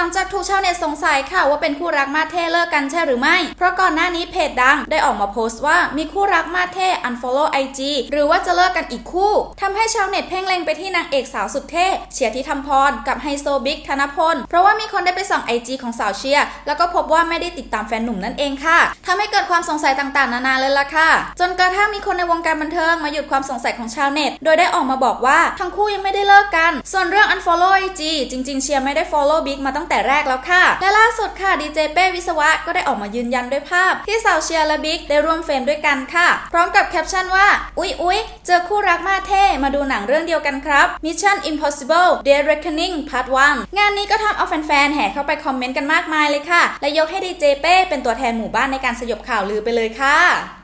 หลังจากถูกชาวเน็ตสงสัยค่ะว่าเป็นคู่รักมาเท่เลิกกันใช่หรือไม่ เพราะก่อนหน้านี้เพจดังได้ออกมาโพสต์ว่ามีคู่รักมาเท่ unfollow IG หรือว่าจะเลิกกันอีกคู่ทำให้ชาวเน็ตเพ่งเล็งไปที่นางเอกสาวสุดเท่เชียร์ที่ทำพรกับไฮโซบิ๊กธนพล เพราะว่ามีคนได้ไปส่อง IG ของสาวเชียร์แล้วก็พบว่าไม่ได้ติดตามแฟนหนุ่มนั่นเองค่ะทำให้เกิดความสงสัยต่างๆ นานาเลยล่ะค่ะ จนกระทั่งมีคนในวงการบันเทิงมาหยุดความสงสัยของชาวเน็ต โดยได้ออกมาบอกว่าทั้งคู่ยังไม่ได้เลิกกัน ส่วนเรื่อง unfollow IG จริง ๆ เชียร์ไม่ได้ follow บิ๊กมาตั้งแต่แรกแล้วค่ะ และล่าสุดค่ะดีเจเป้วิศวะก็ได้ออกมายืนยันด้วยภาพ ที่สาวเชียร์และบิ๊กได้ร่วมเฟรมด้วยกันค่ะ พร้อมกับแคปชั่นว่า อุ๊ยอุ๊ยเจอคู่รักมาเท่มาดูหนังเรื่องเดียวกันครับ Mission Impossible Dead Reckoning Part 1 งานนี้ก็ทำเอาแฟนๆแห่เข้าไปคอมเมนต์กันมากมายเลยค่ะ และยกให้ดีเจเป้เป็นตัวแทนหมู่บ้านในการสยบข่าวลือไปเลยค่ะ